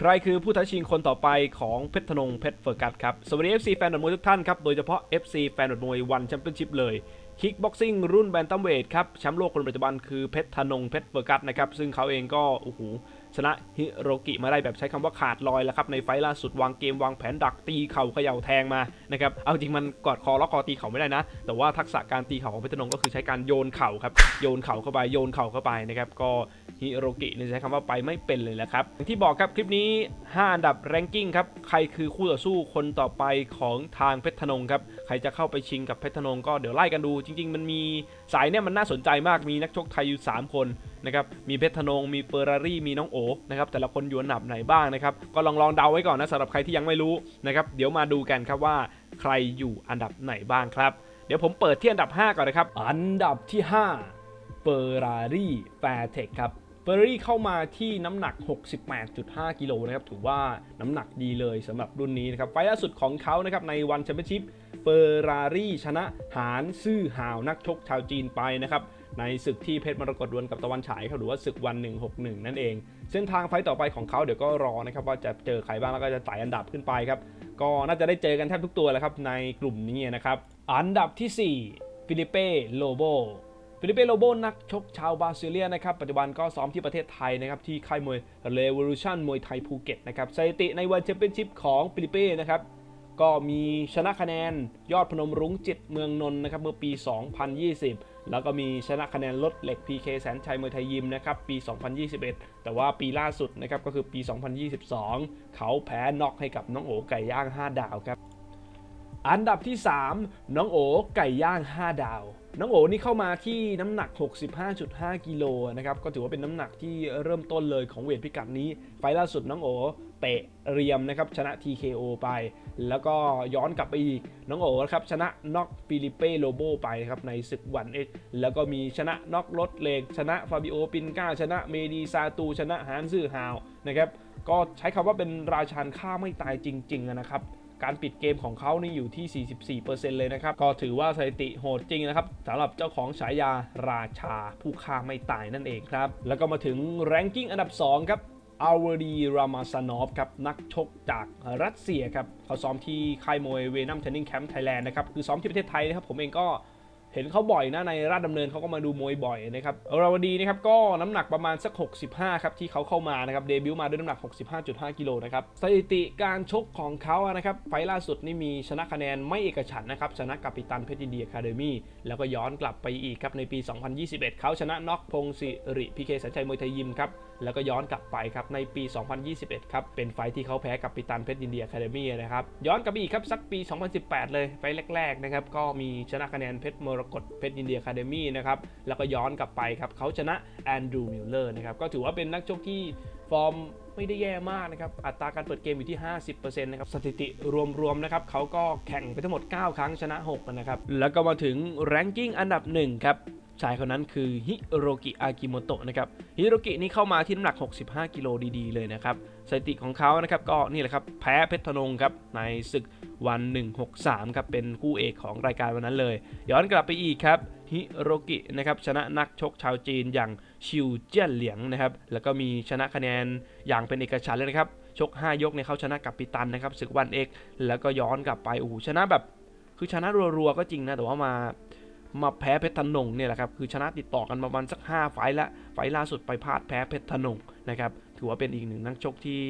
ใครคือผู้ท้าชิงคนต่อไปของเพชรธนงเพชรเฟอร์กัสครับ สวัสดี FC แฟนดอทมวยทุกท่านครับ โดยเฉพาะ FC แฟนดอทมวยวันแชมเปี้ยนชิพเลย คิกบ็อกซิ่งรุ่นแบนตัมเวทครับ แชมป์โลกคนปัจจุบันคือเพชรธนงเพชรเฟอร์กัสนะครับ ซึ่งเขาเองก็โอ้โห ชนะฮิโรกิมาได้แบบใช้คำว่าขาดลอยแล้วครับในไฟล์ล่าสุดวางเกมวางแผนดักตีเข่าเขย่าแทงมานะครับเอาจริงมันกอดคอล็อกคอตีเข่าไม่ได้นะ แต่ว่าทักษะการตีเข่าของเพชรนงก็คือใช้การโยนเข่าครับโยนเข่าเข้าไปโยนเข่าเข้าไปนะครับก็ฮิโรกิเนี่ยใช้คำว่าไปไม่เป็นเลยแหละครับอย่างที่บอกครับคลิปนี้5 อันดับแรงกิ้งครับ ใครคือคู่ต่อสู้คนต่อไปของทางเพชรธนงครับ ใครจะเข้าไปชิงกับเพชรธนงก็เดี๋ยวไล่กันดู จริง ๆ มันมีสายเนี่ยมันน่าสนใจมาก มีนักชกไทยอยู่ 3 คนนะครับ มีเพชรธนง มีเฟอร์รารี่มีน้องโอนะครับ แต่ละคนอยู่อันดับไหนบ้างนะครับ ก็ลองลองเดาไว้ก่อนนะสำหรับใครที่ยังไม่รู้นะครับ เดี๋ยวมาดูกันครับว่าใครอยู่อันดับไหนบ้างครับ เดี๋ยวผมเปิดที่อันดับ 5 ก่อนนะครับ อันดับที่5เฟอร์รารี่แฟร์เทคครับ อร์รี่เข้ามาที่น้ำหนัก 68.5 กิโลนะครับ ถือว่าน้ำหนักดีเลยสำหรับรุ่นนี้นะครับ ไฟล์ล่าสุดของเขานะครับในวันแชมเปี้ยนชิพเฟอร์รารี่ชนะหานซื่อหาวนักชกชาวจีนไปนะครับ ในศึกที่เพชรมรกตดวลกับตะวันฉายครับหรือว่าศึกวัน 161 นั่นเอง เส้นทางไฟต์ต่อไปของเขาเดี๋ยวก็รอนะครับว่าจะเจอใครบ้างแล้วก็จะไต่อันดับขึ้นไปครับ ก็น่าจะได้เจอกันแทบทุกตัวแหล้วครับในกลุ่มนี้นะครับ อันดับที่ 4 ฟิลิเป้ โลโบ ฟิลิเป้โลโบนักชกชาวบราซิเลียนะครับ ปัจจุบันก็ซ้อมที่ประเทศไทยนะครับ ที่ค่ายมวย Revolution มวยไทยภูเก็ตนะครับสถิติในวันแชมเปี้ยนชิพของฟิลิเป้นะครับ ก็มีชนะคะแนนยอดพนมรุ้งจิตเมืองนนท์นะครับเมื่อปี 2020 แล้วก็มีชนะคะแนนลดเหล็ก PK แสนชัยมวยไทยยิมนะครับปี 2021 แต่ว่าปีล่าสุดนะครับก็คือปี 2022 เขาแพ้น็อกให้กับน้องโอไก่ย่าง 5 ดาวครับ อันดับที่ 3 น้องโอไก่ย่าง 5 ดาว น้องโอนี่เข้ามาที่น้ำหนัก 65.5 กิโลนะครับก็ถือว่าเป็นน้ำหนักที่เริ่มต้นเลยของเวทพิกัดนี้ ไฟล่าสุดน้องโอเตะเรียมนะครับชนะ TKO ไป แล้วก็ย้อนกลับไปอีก น้องโอครับชนะน็อกฟิลิเป้โลโบไปครับในศึกวันเอ็กแล้วก็มีชนะน็อกรถเลกชนะฟาบิโอปินกาชนะเมดีซาตู ชนะฮานซื่อฮาวนะครับก็ใช้คำว่าเป็นราชันฆ่าไม่ตายจริง ๆ นะครับ การปิดเกมของเขานี่อยู่ที่ 44%เลยนะครับ ก็ถือว่าสถิติโหดจริงนะครับสำหรับเจ้าของฉายาราชาผู้ฆ่าไม่ตายนั่นเองครับ แล้วก็มาถึงแรงกิ้งอันดับ 2 ครับอาวดีรามาสนอฟครับนักชกจากรัสเซียครับเขาซ้อมที่ค่ายมวยเวนัมเทนนิ่งแคมป์ไทยแลนด์นะครับคือซ้อมที่ประเทศไทยนะครับผมเองก็ เห็นเขาบ่อยนะในราชดำเนินเขาก็มาดูมวยบ่อยนะครับราวดีนะครับก็น้ำหนักประมาณสัก 65 ครับ ที่เขาเข้ามานะครับเดบิวต์มาด้วยน้ำหนัก 65.5 กิโลนะครับสถิติการชกของเขาอะนะครับไฟล์ล่าสุดนี่มีชนะคะแนนไม่เอกฉันนะครับชนะกัปตันเพชรินดีอะคาเดมี่แล้วก็ย้อนกลับไปอีกครับในปี 2021 เขาชนะน็อกพงศิริพีเคสัญชัยมวยไทยยิมครับ แล้วก็ย้อนกลับไปครับในปี 2021 ครับ เป็นไฟที่เขาแพ้กับปิตันเพชรยินเดีอะคาเดมี่นะครับ ย้อนกลับไปอีกครับสักปี 2018 เลยไฟแรกๆนะครับก็มีชนะคะแนนเพชรมรกตเพชรยินเดีอะคาเดมี่นะครับแล้วก็ย้อนกลับไปครับเขาชนะแอนดรูว์มิลเลอร์นะครับก็ถือว่าเป็นนักชกที่ฟอร์มไม่ได้แย่มากนะครับ อัตราการเปิดเกมอยู่ที่ 50%นะครับ สถิติรวมๆนะครับเขาก็แข่งไปทั้งหมด 9 ครั้งชนะ 6 นะครับ แล้วก็มาถึงแรงกิ้งอันดับ 1 ครับ ชายคนนั้นคือฮิโรกิอากิโมโตะนะครับฮิโรกินี่เข้ามาที่น้ำหนัก 65 กิโลดีๆ เลยนะครับสถิติของเขานะครับก็นี่แหละครับแพ้เพชรธนงครับในศึกวัน 163 ครับ เป็นคู่เอกของรายการวันนั้นเลย ย้อนกลับไปอีกครับฮิโรกินะครับชนะนักชกชาวจีนอย่างชิวเจี้ยนเหลียงนะครับแล้วก็มีชนะคะแนนอย่างเป็นเอกฉันท์เลยนะครับชก 5 ยกเนี่ยเขาชนะกับปิตันนะครับศึกวันเอกแล้วก็ย้อนกลับไปโอ้โหชนะแบบ คือชนะรัวๆก็จริงนะแต่ว่ามา มาแพ้เพชรธนงเนี่ยแหละครับคือชนะติดต่อกันประมาณสัก 5 ไฟล์ละไฟล์ล่าสุดไปพลาดแพ้เพชรธนงนะครับถือว่าเป็นอีกหนึ่งนักชกที่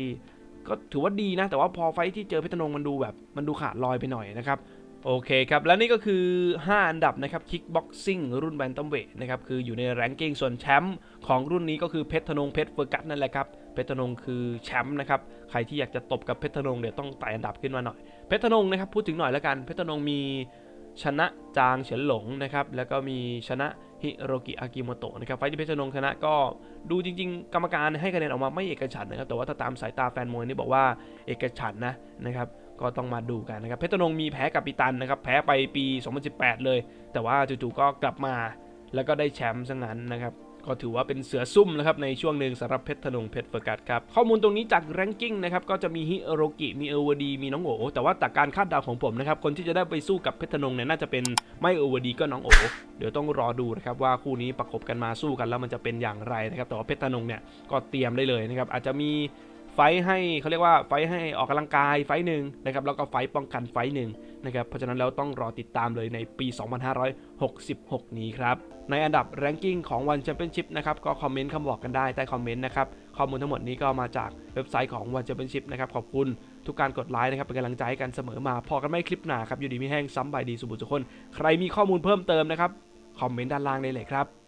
ก็ถือว่าดีนะ แต่ว่าพอไฟที่เจอเพชรธนงมันดูแบบมันดูขาดลอยไปหน่อยนะครับโอเคครับ และนี่ก็คือ 5 อันดับนะครับคิกบ็อกซิ่งรุ่นแบนตัมเวทนะครับคืออยู่ในแรงกิ้งส่วนแชมป์ของรุ่นนี้ก็คือเพชรธนงเพชรเฟอร์กัสนั่นแหละครับเพชรธนงคือแชมป์นะครับใครที่อยากจะตบกับเพชรธนงเดี๋ยวต้องไต่อันดับขึ้นมาหน่อยเพชรธนงนะครับพูดถึงหน่อยแล้วกันเพชรธนงมี ชนะจางเฉินหลงนะครับแล้วก็มีชนะฮิโรกิอากิโมโตะนะครับไฟที่เพชรนงชนะก็ดูจริง ๆ กรรมการให้คะแนนออกมาไม่เอกฉันนะครับแต่ว่าถ้าตามสายตาแฟนมวยนี่บอกว่าเอกฉันนะนะครับก็ต้องมาดูกันนะครับเพชรนงมีแพ้กับปิตันนะครับแพ้ไปปี 2018 เลย แต่ว่าจู่ๆก็กลับมาแล้วก็ได้แชมป์ซะงั้นนะครับ ก็ถือว่าเป็นเสือซุ่มนะครับในช่วงหนึ่งสำหรับเพชรธนงเพชรเฟอร์กัสครับ ข้อมูลตรงนี้จากแรงกิ้งนะครับก็จะมีฮิโรกิมีเออร์วดีมีน้องโอแต่ว่าจากการคาดเดาของผมนะครับคนที่จะได้ไปสู้กับเพชรธนงเนี่ยน่าจะเป็นไม่เออร์วดีก็น้องโอเดี๋ยวต้องรอดูนะครับว่าคู่นี้ประกบกันมาสู้กันแล้วมันจะเป็นอย่างไรนะครับแต่ว่าเพชรธนงเนี่ยก็เตรียมได้เลยนะครับอาจจะมี ไฟให้เขาเรียกว่าไฟให้ออกกำลังกายไฟหนึ่งนะครับแล้วก็ไฟป้องกันไฟหนึ่งนะครับเพราะฉะนั้นแล้วต้องรอติดตามเลยในปี 2566 นี้ครับ ในอันดับแรงกิ้งของวันแชมเปี้ยนชิพนะครับก็คอมเมนต์คำบอกกันได้ใต้คอมเมนต์นะครับข้อมูลทั้งหมดนี้ก็มาจากเว็บไซต์ของวันแชมเปี้ยนชิพนะครับขอบคุณทุกการกดไลค์นะครับเป็นกำลังใจให้กันเสมอมาพอกันไม่คลิปหนาครับอยู่ดีไม่แห้งซ้ำใบดีสุบุทุกคน ใครมีข้อมูลเพิ่มเติมนะครับคอมเมนต์ด้านล่างได้เลยครับ